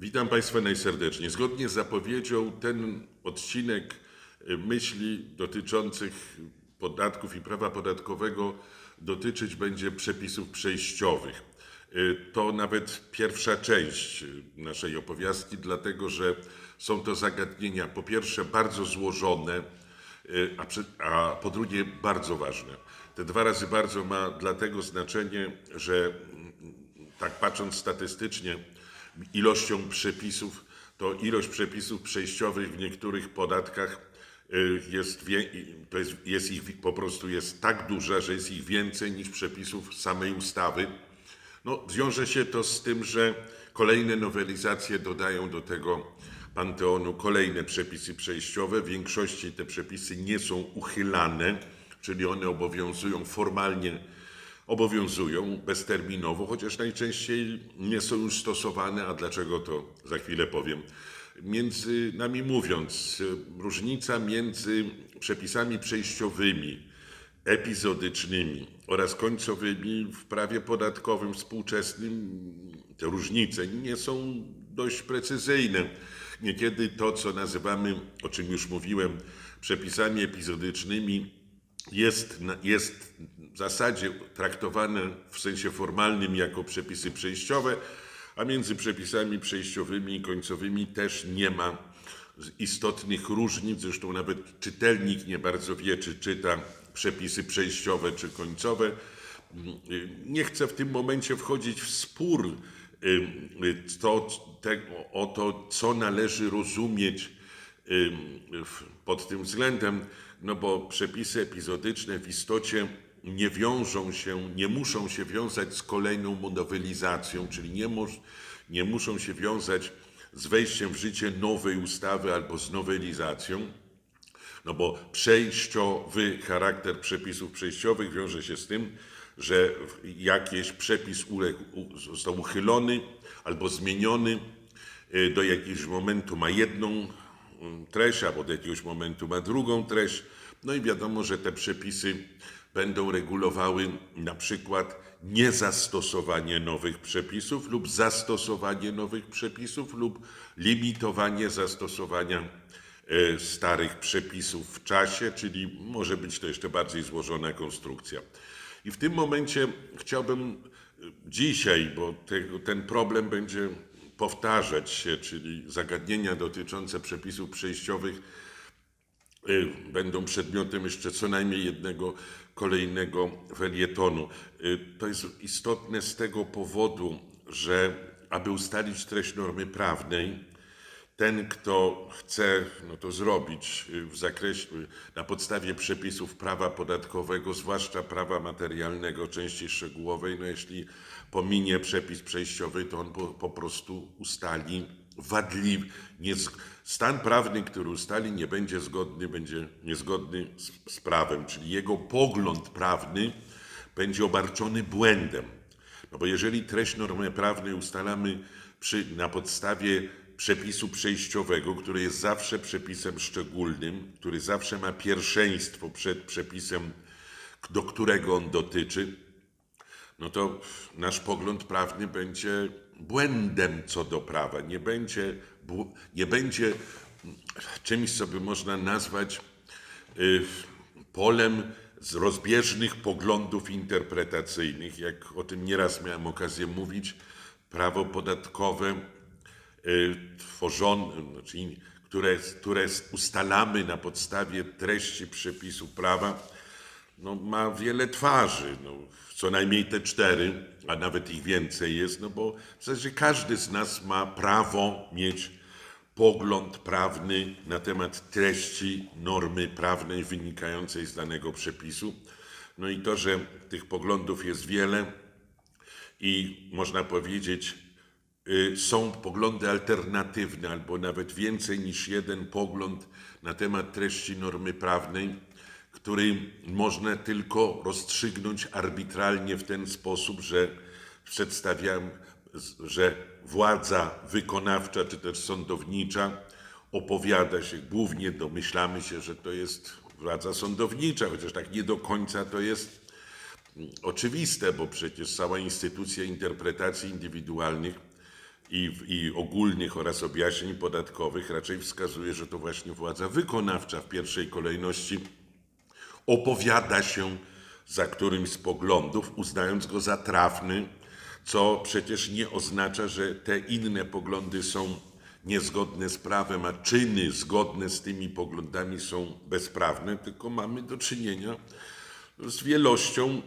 Witam Państwa najserdeczniej. Zgodnie z zapowiedzią ten odcinek y, myśli dotyczących podatków i prawa podatkowego dotyczyć będzie przepisów przejściowych. Y, To nawet pierwsza część y, naszej opowiastki, dlatego że są to zagadnienia po pierwsze bardzo złożone, a, przy, a po drugie bardzo ważne. Te dwa razy bardzo ma dlatego znaczenie, że tak patrząc statystycznie, ilością przepisów, to ilość przepisów przejściowych w niektórych podatkach y, jest, jest ich po prostu jest tak duża, że jest ich więcej niż przepisów samej ustawy. No, wiąże się to z tym, że kolejne nowelizacje dodają do tego panteonu kolejne przepisy przejściowe. W większości te przepisy nie są uchylane, czyli one obowiązują formalnie obowiązują bezterminowo, chociaż najczęściej nie są już stosowane, a dlaczego to za chwilę powiem. Między nami mówiąc, różnica między przepisami przejściowymi, epizodycznymi oraz końcowymi w prawie podatkowym współczesnym, te różnice nie są dość precyzyjne. Niekiedy to, co nazywamy, o czym już mówiłem, przepisami epizodycznymi, jest, jest zasadzie traktowane w sensie formalnym jako przepisy przejściowe, a między przepisami przejściowymi i końcowymi też nie ma istotnych różnic. Zresztą nawet czytelnik nie bardzo wie, czy czyta przepisy przejściowe czy końcowe. Nie chcę w tym momencie wchodzić w spór to, te, o to, co należy rozumieć pod tym względem, no bo przepisy epizodyczne w istocie nie wiążą się, nie muszą się wiązać z kolejną nowelizacją, czyli nie, nie muszą się wiązać z wejściem w życie nowej ustawy albo z nowelizacją. No bo przejściowy charakter przepisów przejściowych wiąże się z tym, że jakiś przepis uległ, został uchylony albo zmieniony y, do jakiegoś momentu ma jedną mm, treść, albo do jakiegoś momentu ma drugą treść. No i wiadomo, że te przepisy będą regulowały na przykład niezastosowanie nowych przepisów lub zastosowanie nowych przepisów lub limitowanie zastosowania e, starych przepisów w czasie, czyli może być to jeszcze bardziej złożona konstrukcja. I w tym momencie chciałbym e, dzisiaj, bo te, ten problem będzie powtarzać się, czyli zagadnienia dotyczące przepisów przejściowych będą przedmiotem jeszcze co najmniej jednego kolejnego felietonu. Y, To jest istotne z tego powodu, że aby ustalić treść normy prawnej, ten, kto chce no to zrobić y, w zakresie, y, na podstawie przepisów prawa podatkowego, zwłaszcza prawa materialnego części szczegółowej, no jeśli pominie przepis przejściowy, to on po, po prostu ustali wadliwy, nie, z- stan prawny, który ustali, nie będzie zgodny, będzie niezgodny z, z prawem, czyli jego pogląd prawny będzie obarczony błędem. No bo jeżeli treść normy prawnej ustalamy przy, na podstawie przepisu przejściowego, który jest zawsze przepisem szczególnym, który zawsze ma pierwszeństwo przed przepisem, do którego on dotyczy, no to nasz pogląd prawny będzie błędem co do prawa. Nie będzie, nie będzie mm, czymś, co by można nazwać y, polem z rozbieżnych poglądów interpretacyjnych. Jak o tym nieraz miałem okazję mówić, prawo podatkowe y, tworzone, znaczy, które, które ustalamy na podstawie treści przepisów prawa, no, ma wiele twarzy, no, co najmniej te cztery, a nawet ich więcej jest, no bo w zasadzie każdy z nas ma prawo mieć pogląd prawny na temat treści normy prawnej wynikającej z danego przepisu. No i to, że tych poglądów jest wiele i można powiedzieć, y, są poglądy alternatywne, albo nawet więcej niż jeden pogląd na temat treści normy prawnej, który można tylko rozstrzygnąć arbitralnie w ten sposób, że przedstawiam, że władza wykonawcza czy też sądownicza opowiada się, głównie domyślamy się, że to jest władza sądownicza, chociaż tak nie do końca to jest oczywiste, bo przecież cała instytucja interpretacji indywidualnych i, i ogólnych oraz objaśnień podatkowych raczej wskazuje, że to właśnie władza wykonawcza w pierwszej kolejności opowiada się za którymś z poglądów, uznając go za trafny, co przecież nie oznacza, że te inne poglądy są niezgodne z prawem, a czyny zgodne z tymi poglądami są bezprawne, tylko mamy do czynienia z wielością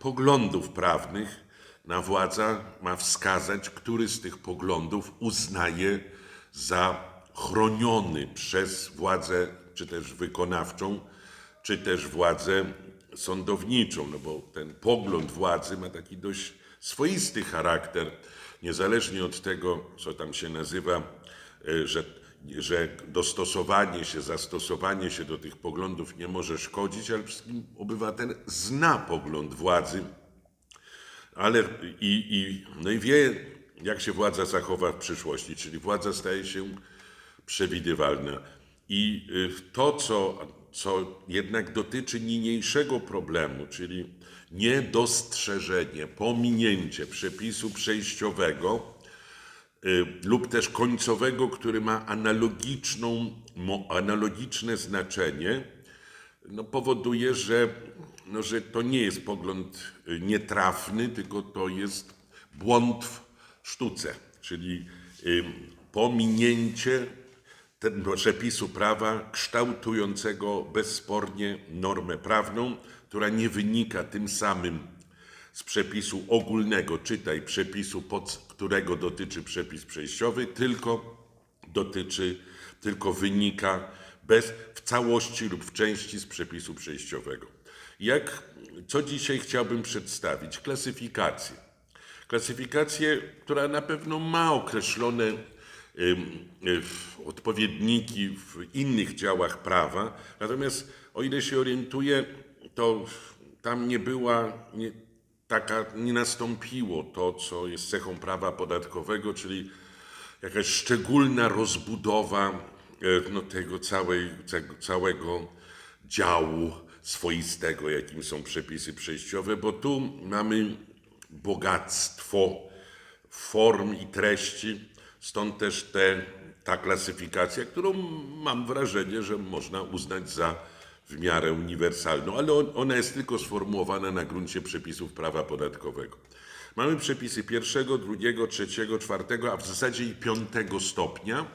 poglądów prawnych. Na władza ma wskazać, który z tych poglądów uznaje za chroniony przez władzę, czy też wykonawczą, czy też władzę sądowniczą, no bo ten pogląd władzy ma taki dość swoisty charakter, niezależnie od tego, co tam się nazywa, e, że, że dostosowanie się, zastosowanie się do tych poglądów nie może szkodzić, ale wszystkim obywatel zna pogląd władzy, ale i, i, no i wie, jak się władza zachowa w przyszłości, czyli władza staje się przewidywalna. I y, to, co, co jednak dotyczy niniejszego problemu, czyli niedostrzeżenie, pominięcie przepisu przejściowego y, lub też końcowego, który ma analogiczną, analogiczne znaczenie, no powoduje, że, no, że to nie jest pogląd y, nietrafny, tylko to jest błąd w sztuce, czyli y, pominięcie tego przepisu prawa kształtującego bezspornie normę prawną, która nie wynika tym samym z przepisu ogólnego, czytaj przepisu, pod którego dotyczy przepis przejściowy, tylko dotyczy, tylko wynika bez, w całości lub w części z przepisu przejściowego. Jak, co dzisiaj chciałbym przedstawić? Klasyfikację. Klasyfikację, która na pewno ma określone odpowiedniki w innych działach prawa, natomiast o ile się orientuję, to tam nie była, nie, taka, nie nastąpiło to, co jest cechą prawa podatkowego, czyli jakaś szczególna rozbudowa e, no, tego, całej, całego działu swoistego, jakim są przepisy przejściowe, bo tu mamy bogactwo form i treści, stąd też te, ta klasyfikacja, którą mam wrażenie, że można uznać za w miarę uniwersalną, ale on, ona jest tylko sformułowana na gruncie przepisów prawa podatkowego. Mamy przepisy pierwszego, drugiego, trzeciego, czwartego, a w zasadzie i piątego stopnia.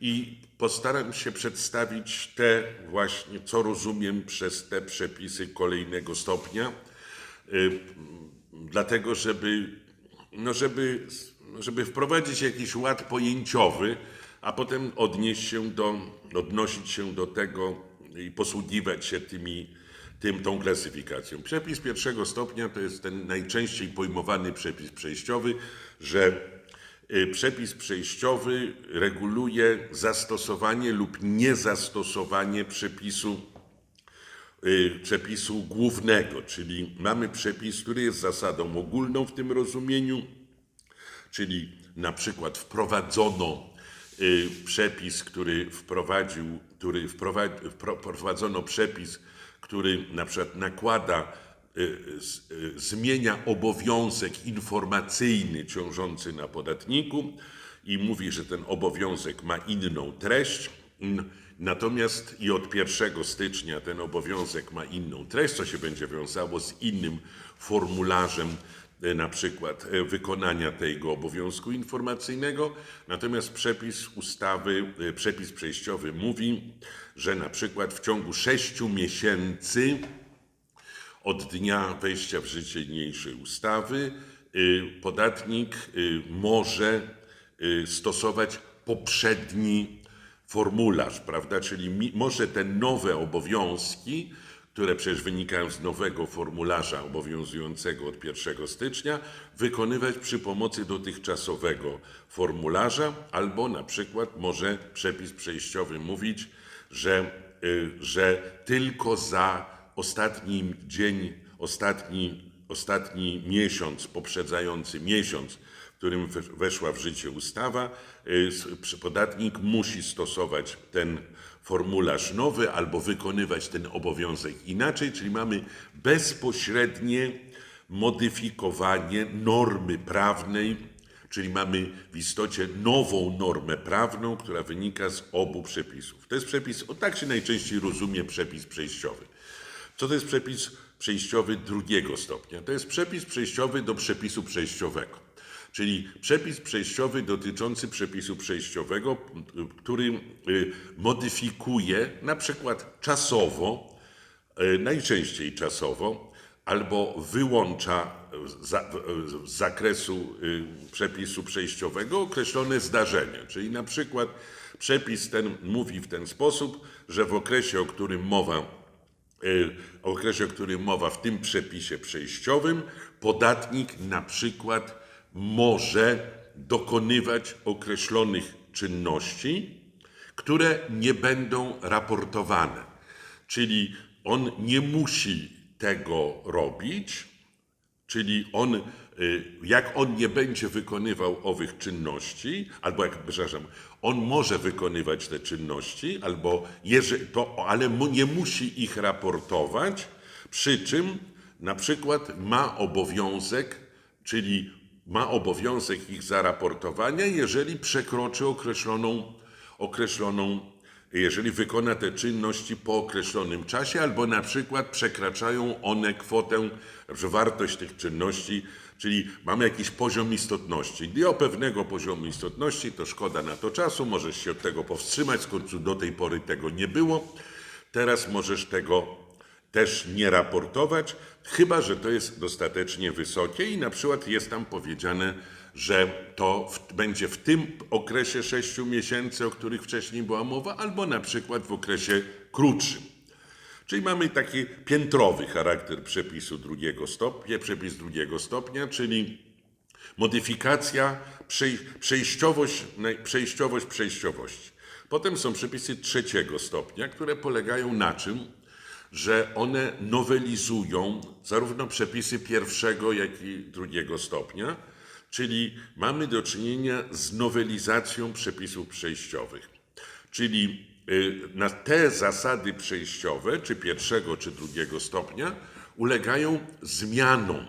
I postaram się przedstawić te właśnie, co rozumiem przez te przepisy kolejnego stopnia, yy, dlatego żeby, no żeby, żeby wprowadzić jakiś ład pojęciowy, a potem odnieść się do, odnosić się do tego, i posługiwać się tymi, tym, tą klasyfikacją. Przepis pierwszego stopnia to jest ten najczęściej pojmowany przepis przejściowy, że y, przepis przejściowy reguluje zastosowanie lub niezastosowanie przepisu, y, przepisu głównego, czyli mamy przepis, który jest zasadą ogólną w tym rozumieniu, czyli na przykład wprowadzono przepis, który wprowadził który wprowadzono przepis, który na przykład nakłada, y, y, zmienia obowiązek informacyjny ciążący na podatniku i mówi, że ten obowiązek ma inną treść. Natomiast i od 1 stycznia ten obowiązek ma inną treść, co się będzie wiązało z innym formularzem na przykład e, wykonania tego obowiązku informacyjnego. Natomiast przepis ustawy, e, przepis przejściowy mówi, że na przykład w ciągu sześciu miesięcy od dnia wejścia w życie niniejszej ustawy podatnik może stosować poprzedni formularz, prawda? Czyli może te nowe obowiązki które przecież wynikają z nowego formularza obowiązującego od 1 stycznia, wykonywać przy pomocy dotychczasowego formularza, albo na przykład może przepis przejściowy mówić, że, y, że tylko za ostatni dzień, ostatni, ostatni miesiąc, poprzedzający miesiąc, którym weszła w życie ustawa, y, podatnik musi stosować ten formularz nowy albo wykonywać ten obowiązek inaczej, czyli mamy bezpośrednie modyfikowanie normy prawnej Czyli mamy w istocie nową normę prawną, która wynika z obu przepisów. To jest przepis, o tak się najczęściej rozumie przepis przejściowy. Co to jest przepis przejściowy drugiego stopnia? To jest przepis przejściowy do przepisu przejściowego. Czyli przepis przejściowy dotyczący przepisu przejściowego, który y, modyfikuje na przykład czasowo, y, najczęściej czasowo, albo wyłącza za- z zakresu y, przepisu przejściowego określone zdarzenia. Czyli na przykład przepis ten mówi w ten sposób, że w okresie, o którym mowa okresie, o którym mowa w tym przepisie przejściowym, podatnik na przykład może dokonywać określonych czynności, które nie będą raportowane. Czyli on nie musi tego robić, Czyli on, y, jak on nie będzie wykonywał owych czynności, albo jak, przepraszam, on może wykonywać te czynności, albo jeżeli to, ale nie musi ich raportować, przy czym na przykład ma obowiązek, czyli ma obowiązek ich zaraportowania, jeżeli przekroczy określoną, określoną jeżeli wykona te czynności po określonym czasie, albo na przykład przekraczają one kwotę, wartość tych czynności, czyli mamy jakiś poziom istotności. I o pewnego poziomu istotności to szkoda na to czasu, możesz się od tego powstrzymać, w końcu do tej pory tego nie było. Teraz możesz tego też nie raportować, chyba że to jest dostatecznie wysokie i na przykład jest tam powiedziane, że to w, będzie w tym okresie 6 miesięcy, o których wcześniej była mowa, albo na przykład w okresie krótszym. Czyli mamy taki piętrowy charakter przepisu drugiego stopnia, przepis drugiego stopnia, czyli modyfikacja, przej, przejściowość, przejściowość przejściowości. Potem są przepisy trzeciego stopnia, które polegają na czym? Że one nowelizują zarówno przepisy pierwszego, jak i drugiego stopnia, czyli mamy do czynienia z nowelizacją przepisów przejściowych. Czyli y, na te zasady przejściowe, czy pierwszego, czy drugiego stopnia, ulegają zmianom.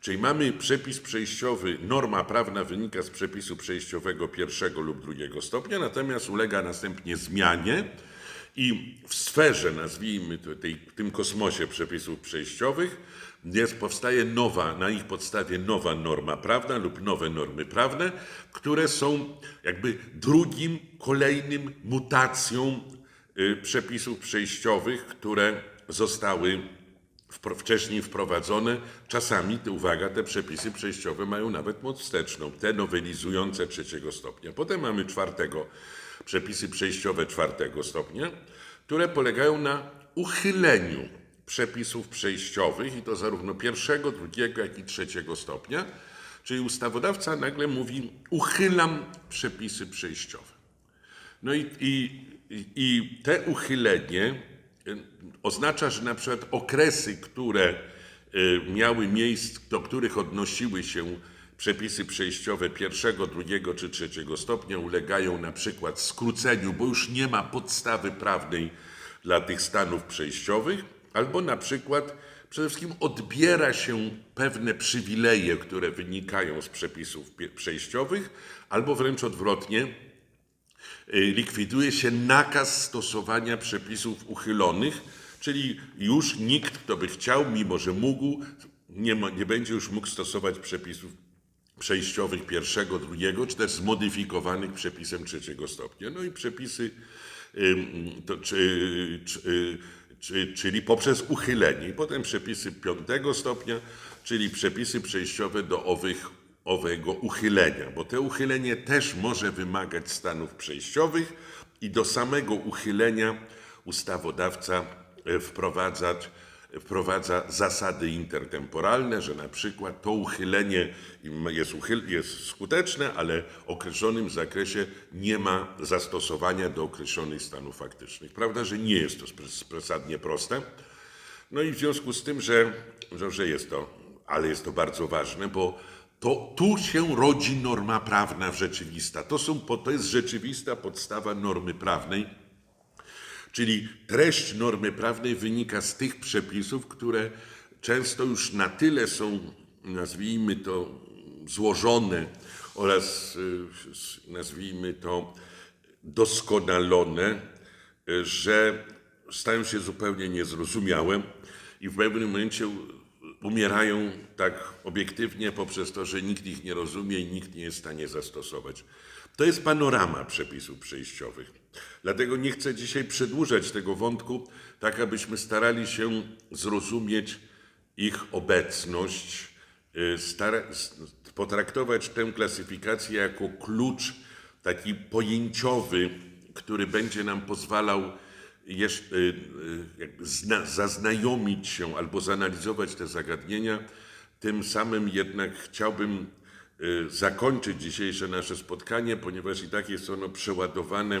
Czyli mamy przepis przejściowy, norma prawna wynika z przepisu przejściowego pierwszego lub drugiego stopnia, natomiast ulega następnie zmianie i w sferze, nazwijmy tej, tym kosmosie przepisów przejściowych, jest, powstaje nowa, na ich podstawie nowa norma prawna lub nowe normy prawne, które są jakby drugim, kolejnym mutacją y, przepisów przejściowych, które zostały wcześniej wprowadzone. Czasami, uwaga, te przepisy przejściowe mają nawet moc wsteczną, te nowelizujące trzeciego stopnia. Potem mamy czwartego, przepisy przejściowe czwartego stopnia, które polegają na uchyleniu przepisów przejściowych i to zarówno pierwszego, drugiego, jak i trzeciego stopnia. Czyli ustawodawca nagle mówi: uchylam przepisy przejściowe. No i, i, i te uchylenie y, oznacza, że na przykład okresy, które y, miały miejsce, do których odnosiły się przepisy przejściowe pierwszego, drugiego czy trzeciego stopnia, ulegają na przykład skróceniu, bo już nie ma podstawy prawnej dla tych stanów przejściowych, albo na przykład przede wszystkim odbiera się pewne przywileje, które wynikają z przepisów przejściowych, albo wręcz odwrotnie, y, likwiduje się nakaz stosowania przepisów uchylonych, czyli już nikt, kto by chciał, mimo że mógł, nie, ma, nie będzie już mógł stosować przepisów przejściowych pierwszego, drugiego, czy też zmodyfikowanych przepisem trzeciego stopnia. No i przepisy, to, czy, czy, czy, czyli poprzez uchylenie. Potem przepisy piątego stopnia, czyli przepisy przejściowe do owych, owego uchylenia, bo te uchylenie też może wymagać stanów przejściowych i do samego uchylenia ustawodawca e, wprowadzać wprowadza zasady intertemporalne, że na przykład to uchylenie jest, uchyl, jest skuteczne, ale w określonym zakresie nie ma zastosowania do określonych stanów faktycznych. Prawda, że nie jest to przesadnie proste. No i w związku z tym, że, że, jest to, ale jest to bardzo ważne, bo to tu się rodzi norma prawna rzeczywista. To, są, to jest rzeczywista podstawa normy prawnej, Czyli treść normy prawnej wynika z tych przepisów, które często już na tyle są, nazwijmy to, złożone oraz y, nazwijmy to doskonalone, że stają się zupełnie niezrozumiałe i w pewnym momencie umierają tak obiektywnie poprzez to, że nikt ich nie rozumie i nikt nie jest w stanie zastosować. To jest panorama przepisów przejściowych. Dlatego nie chcę dzisiaj przedłużać tego wątku, tak abyśmy starali się zrozumieć ich obecność, y, potraktować tę klasyfikację jako klucz taki pojęciowy, który będzie nam pozwalał jeszcze, y, y, zaznajomić się albo zanalizować te zagadnienia. Tym samym jednak chciałbym zakończyć dzisiejsze nasze spotkanie, ponieważ i tak jest ono przeładowane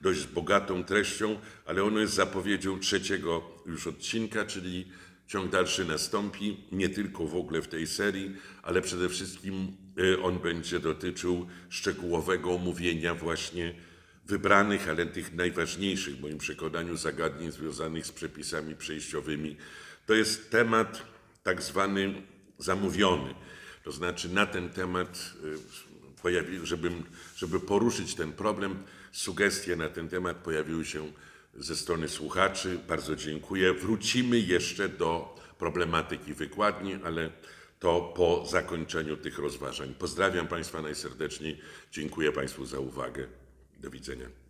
dość bogatą treścią, ale ono jest zapowiedzią trzeciego już odcinka, czyli ciąg dalszy nastąpi, nie tylko w ogóle w tej serii, ale przede wszystkim y, on będzie dotyczył szczegółowego omówienia właśnie wybranych, ale tych najważniejszych w moim przekonaniu zagadnień związanych z przepisami przejściowymi. To jest temat tak zwany zamówiony. To znaczy na ten temat, y, żebym, żeby poruszyć ten problem, sugestie na ten temat pojawiły się ze strony słuchaczy. Bardzo dziękuję. Wrócimy jeszcze do problematyki wykładni, ale to po zakończeniu tych rozważań. Pozdrawiam Państwa najserdeczniej. Dziękuję Państwu za uwagę. Do widzenia.